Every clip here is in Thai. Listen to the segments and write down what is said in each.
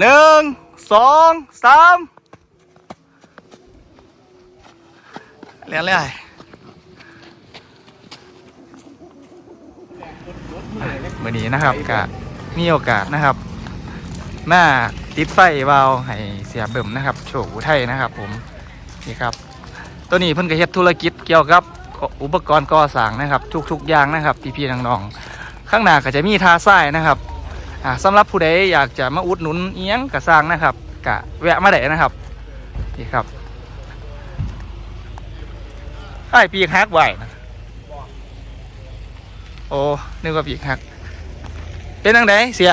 หนึ่งสองสามเรียนเลยวันนี้นะครับก็มีโอกาสนะครับมาติดไฟวาวให้เสียเบิ่มนะครับ โชคอุทัยนะครับ ผมนี่ครับ ตัวนี้เพิ่นก็เฮ็ดธุรกิจเกี่ยวกับอุปกรณ์ก่อสร้างนะครับ ทุกๆอย่างนะครับพี่ๆน้องๆข้างหน้าก็จะมีทาทรายนะครับ อ่าสำหรับผู้ใดอยากจะมาอุดหนุนเอียงกระสร้างนะครับกะแวะมาได้นะครับนี่ครับไอ้ปีกฮักไหวนะโอ้นึกว่าปีกฮัก เป็นจังไดเสีย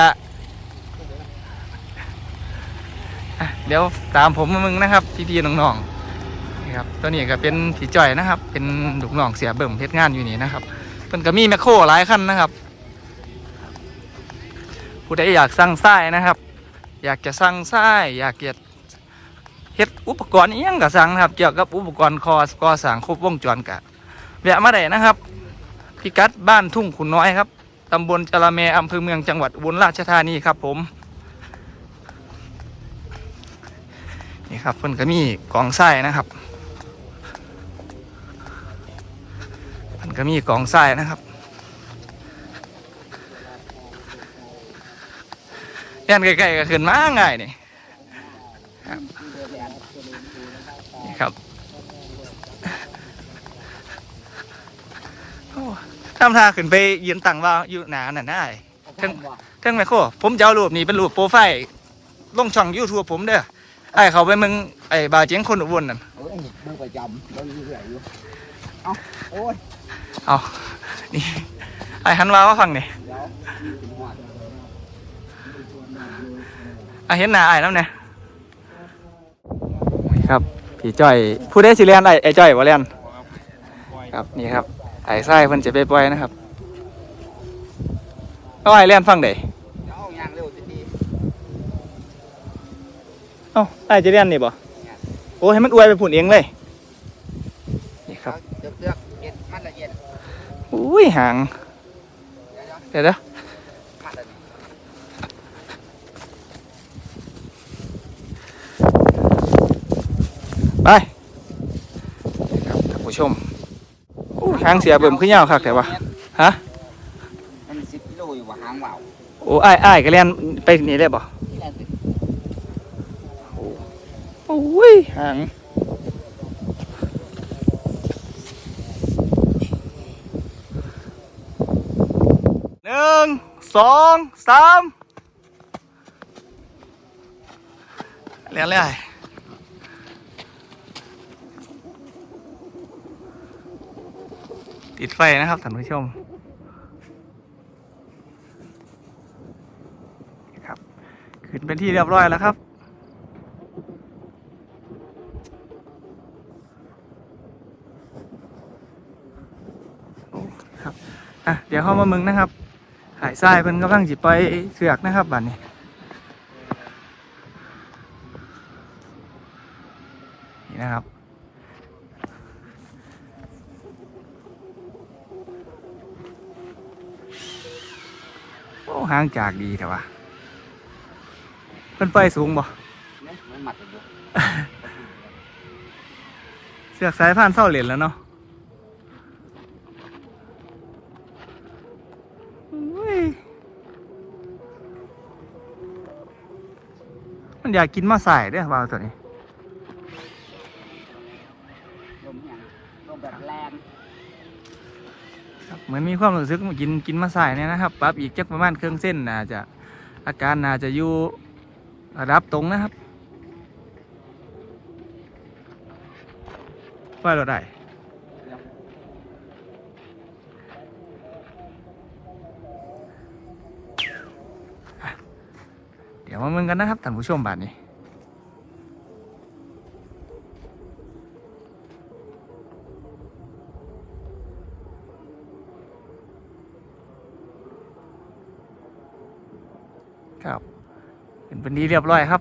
เดี๋ยวตามผมมามึงนะครับ พี่ๆน้องๆนี่ครับตัวนี้ก็เป็นผีจ่อยนะครับ เป็นลูกน้องเสียเบิ่มเพชรงานอยู่นี่นะครับเพิ่นก็มีแมคโครหลายคันนะครับ ผู้ใดอยากสั่งไส้นะครับ อยากจะสั่งไส้อยากจะเฮ็ดอุปกรณ์อิหยังก็สั่งนะครับ เกี่ยวกับอุปกรณ์คอสกอสร้างครบวงจรกะแวะมาได้นะครับ พิกัดบ้านทุ่งขุนน้อยครับตำบลจระแมอำเภอเมืองจังหวัดอุบลราชธานีครับผมนี่ครับเพิ่นก็มีกองไส้นะครับมันก็มีกองทรายนะครับ เล่นใกล้ๆก็ขึ้นมาง่ายนี่ครับนี่ครับโอ้ทำท่าขึ้นไปยืนตั้งว่าอยู่หนานั่นได้เทั้งเทั้งแม่โคผมจะเอารูปนี้เป็นรูปโปรไฟล์ลงช่องยูทูบผมเด้อไอ้เขาไปมึงไอ้บาวเจียงคนอุบลนั่นเอ้ยมึงประจำมึงเรื่อยอยู่เอ้าโอ้ยเอานี่ไอ้หันมาว่าฟังนี่ เดี๋ยวมีถึงหัวไอ้เห็นหน้าไอ้แล้วเนี่ยนี่ครับพี่จ้อยผู้ได้สิเลียนไอ้ไอ้จ้อยวะเลียนครับนี่ครับไอ้ไส้เพิ่นจะไปปล่อยนะครับเอาไอ้เลียนฟังเด้เดี๋ยวเอายางเร็วสิดีเอ้าไอ้จะเลียนนี่บ่โอ้ให้มันอวยไปผุนเองเลยนี่ครับเลือกเลือกเอ็ดมันละเอียดอุ้ยหางเดี๋ยวเดี๋ยวเด้อ ๆมันละเอียด ไปนี่ครับท่านผู้ชมอู้หางเสียเบิ่มขึ้นยาวคักแต่ว่าฮะมันสิบกิโลอยู่ว่าหางว่าวโอ้ไอ้ไอ้ายก็เลียนไปนี่ได้บ่นี่แหละสิโอ้ยหางหนึ่งสองสามเรียนเลย ติดไฟนะครับท่านผู้ชมครับขึ้นเป็นที่เรียบร้อยแล้วครับโอ้ครับอะเดี๋ยวเข้ามามึงนะครับ หายทรายเพิ่นกำลังจิไปเสือกนะครับบัดนี้นี่นะครับ โอ้ห่างจากดีแต่ว่าเพิ่นไปสูงบ่เสียมันหมัดอยู่เสือกสายผ่านเศร้าเหรียญแล้วเนาะมันอยากกินมาใส่เด้วยวาวตัวนี้ ลมยังลมแบบแรง ครับเหมือนมีความรู้สึกกินกินมาใส่เนี่ยนะครับปรับอีกจักประมาณเครื่องเส้นน่าจะอาการน่าจะอยู่ระดับตรงนะครับไฟเราได้เดี๋ยวมามึงกันนะครับท่านผู้ชมบาทนี้ ครับเป็นเป็นดีเรียบร้อยครับ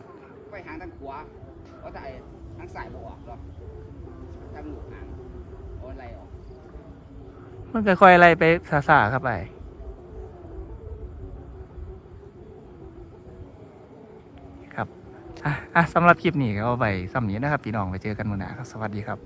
ไปหางทางขวาเพราะแต่ทางซ้ายบ่ออกหรอกทางหลูกหางโอ้ยไรออกมันค่อยๆไล่ไปซาๆครับไปครับอะอะสำหรับคลิปนี้ก็เอาไปสำนี้นะครับพี่น้องไปเจอกันมื้อหน้าครับสวัสดีครับ